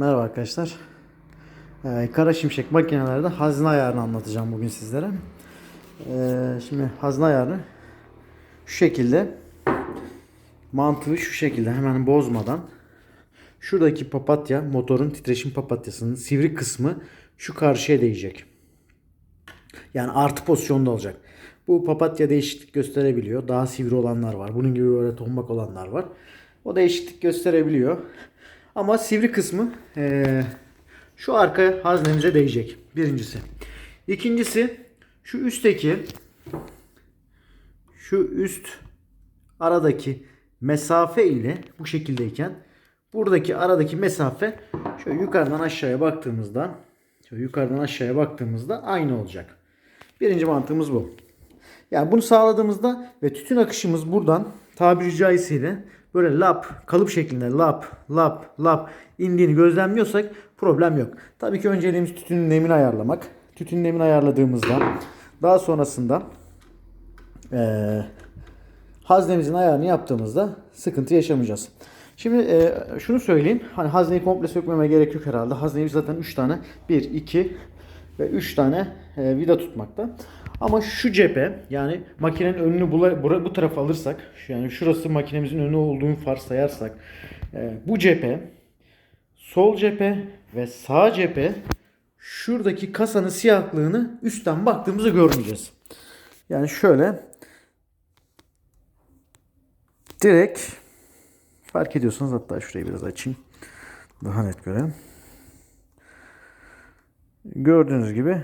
Merhaba arkadaşlar. Ee, Kara Şimşek makinelerde hazne ayarını anlatacağım bugün sizlere. Ee, şimdi hazne ayarı şu şekilde mantığı şu şekilde hemen bozmadan şuradaki papatya motorun titreşim papatyasının sivri kısmı şu karşıya değecek. Yani artı pozisyonda olacak. Bu papatya değişiklik gösterebiliyor. Daha sivri olanlar var. Bunun gibi böyle tombak olanlar var. O değişiklik gösterebiliyor. Ama sivri kısmı eee, şu arka haznemize değecek. Birincisi. İkincisi şu üstteki şu üst aradaki mesafe ile bu şekildeyken buradaki aradaki mesafe şöyle yukarıdan aşağıya baktığımızda şöyle yukarıdan aşağıya baktığımızda aynı olacak. Birinci mantığımız bu. Yani bunu sağladığımızda ve tütün akışımız buradan tabiri caizseyle böyle lap, kalıp şeklinde lap, lap, lap indiğini gözlemliyorsak problem yok. Tabii ki önceliğimiz tütünün nemini ayarlamak. Tütünün nemini ayarladığımızda daha sonrasında eee haznemizin ayarını yaptığımızda sıkıntı yaşamayacağız. Şimdi e, şunu söyleyeyim. Hani hazneyi komple sökmeme gerek yok herhalde. Hazneyi zaten 3 tane 1, 2 ve 3 tane e, vida tutmakta. Ama şu cephe yani makinenin önünü bula, bura- bu tarafa alırsak yani şurası makinemizin önü olduğunu varsayarsak e, bu cephe sol cephe ve sağ cephe şuradaki kasanın siyahlığını üstten baktığımızda görmeyeceğiz. Yani şöyle direkt fark ediyorsanız hatta şurayı biraz açayım. Daha net görelim. Gördüğünüz gibi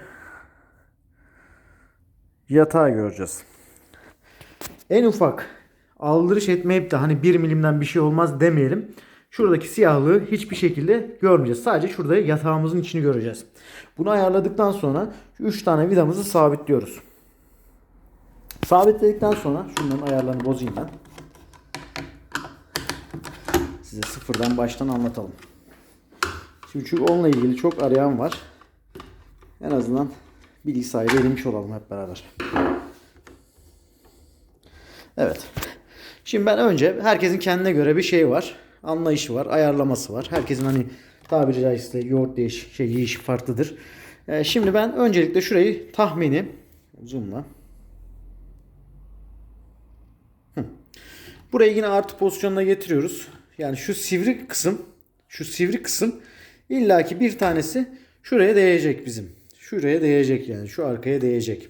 yatağı göreceğiz. En ufak aldırış etmeyip de hani 1 milimden bir şey olmaz demeyelim. Şuradaki siyahlığı hiçbir şekilde görmeyeceğiz. Sadece şurada yatağımızın içini göreceğiz. Bunu ayarladıktan sonra 3 tane vidamızı sabitliyoruz. Sabitledikten sonra şunların ayarlarını bozayım ben. Size sıfırdan baştan anlatalım. Çünkü onunla ilgili çok arayan var. En azından bilgisayarı edinmiş olalım hep beraber. Evet. Şimdi ben önce herkesin kendine göre bir şey var. Anlayışı var, ayarlaması var. Herkesin hani tabiri caizse yoğurt değiş şey yiyişi farklıdır. Ee, şimdi ben öncelikle şurayı tahmini zoomla. Burayı yine artı pozisyonuna getiriyoruz. Yani şu sivri kısım, şu sivri kısım illaki bir tanesi şuraya değecek bizim. Şuraya değecek yani şu arkaya değecek.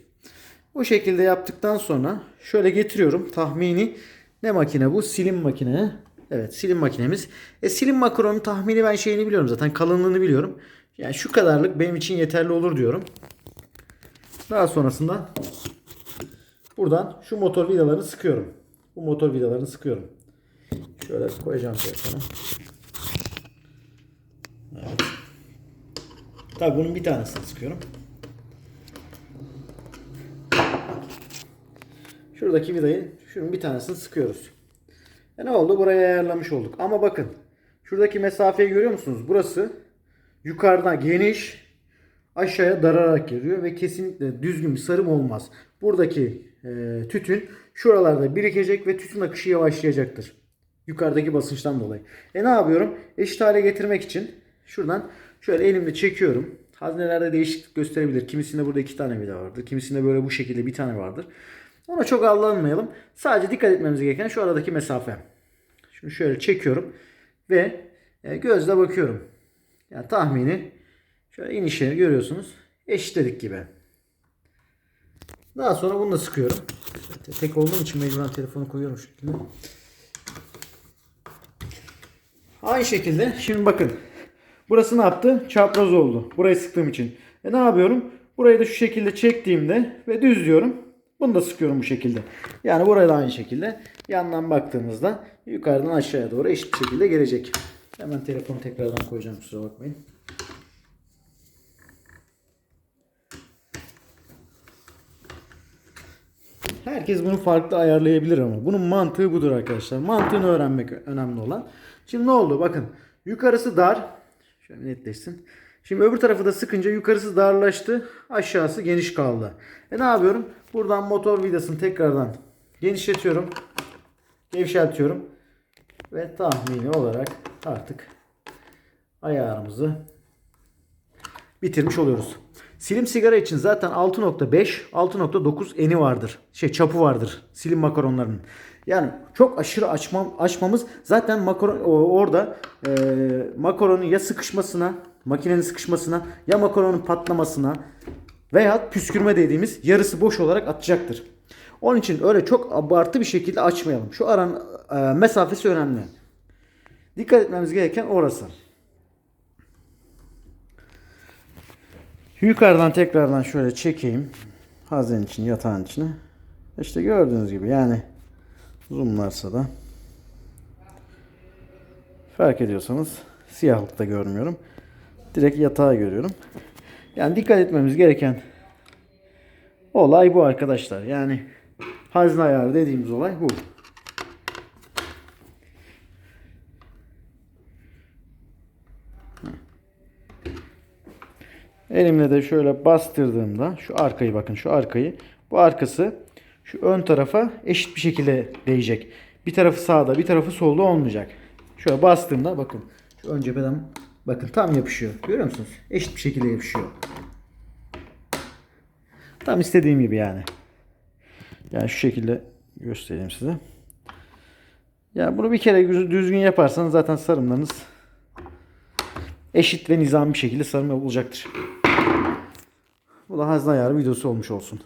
Bu şekilde yaptıktan sonra şöyle getiriyorum. Tahmini ne makine bu? Silim makine. Evet silim makinemiz. E silim makronun tahmini ben şeyini biliyorum zaten kalınlığını biliyorum. Yani şu kadarlık benim için yeterli olur diyorum. Daha sonrasında buradan şu motor vidalarını sıkıyorum. Bu motor vidalarını sıkıyorum. Şöyle koyacağım. Evet. Tabii bunun bir tanesini sıkıyorum. Şuradaki vidayı şunun bir tanesini sıkıyoruz. E ne oldu? Buraya ayarlamış olduk. Ama bakın. Şuradaki mesafeyi görüyor musunuz? Burası yukarıdan geniş aşağıya dararak geliyor ve kesinlikle düzgün bir sarım olmaz. Buradaki e, tütün şuralarda birikecek ve tütün akışı yavaşlayacaktır. Yukarıdaki basınçtan dolayı. E ne yapıyorum? Eşit hale getirmek için şuradan şöyle elimle çekiyorum. Haznelerde değişiklik gösterebilir. Kimisinde burada iki tane vida vardır. Kimisinde böyle bu şekilde bir tane vardır. Ona çok aldanmayalım. Sadece dikkat etmemiz gereken şu aradaki mesafe. Şunu şöyle çekiyorum ve e, gözle bakıyorum. Yani tahmini şöyle inişleri görüyorsunuz. Eşitledik gibi. Daha sonra bunu da sıkıyorum. Tek olduğum için mecburen telefonu koyuyorum şekilde. Aynı şekilde şimdi bakın. Burası ne yaptı? Çapraz oldu. Burayı sıktığım için. E ne yapıyorum? Burayı da şu şekilde çektiğimde ve düzlüyorum. Bunu da sıkıyorum bu şekilde. Yani buraya da aynı şekilde yandan baktığımızda yukarıdan aşağıya doğru eşit şekilde gelecek. Hemen telefonu tekrardan koyacağım kusura bakmayın. Herkes bunu farklı ayarlayabilir ama bunun mantığı budur arkadaşlar. Mantığını öğrenmek önemli olan. Şimdi ne oldu? Bakın yukarısı dar. Şöyle netleşsin. Şimdi öbür tarafı da sıkınca yukarısı darlaştı. Aşağısı geniş kaldı. E ne yapıyorum? Buradan motor vidasını tekrardan genişletiyorum. Gevşeltiyorum. Ve tahmini olarak artık ayarımızı bitirmiş oluyoruz. Silim sigara için zaten 6.5, 6.9 eni vardır. Şey çapı vardır silim makaronlarının. Yani çok aşırı açmam, açmamız zaten makaron orada e, makaronun ya sıkışmasına, makinenin sıkışmasına ya makaronun patlamasına veya püskürme dediğimiz yarısı boş olarak atacaktır. Onun için öyle çok abartı bir şekilde açmayalım. Şu aran e, mesafesi önemli. Dikkat etmemiz gereken orası. Yukarıdan tekrardan şöyle çekeyim. Hazenin içine, yatağın içine. İşte gördüğünüz gibi yani zoomlarsa da fark ediyorsanız siyahlıkta görmüyorum. Direkt yatağı görüyorum. Yani dikkat etmemiz gereken olay bu arkadaşlar. Yani hazne ayarı dediğimiz olay bu. Elimle de şöyle bastırdığımda şu arkayı bakın şu arkayı bu arkası şu ön tarafa eşit bir şekilde değecek. Bir tarafı sağda bir tarafı solda olmayacak. Şöyle bastığımda bakın şu ön cepheden bakın tam yapışıyor. Görüyor musunuz? Eşit bir şekilde yapışıyor. Tam istediğim gibi yani. Yani şu şekilde göstereyim size. Ya bunu bir kere düzgün yaparsanız zaten sarımlarınız eşit ve nizami bir şekilde sarım olacaktır. Bu da hazne ayarı videosu olmuş olsun.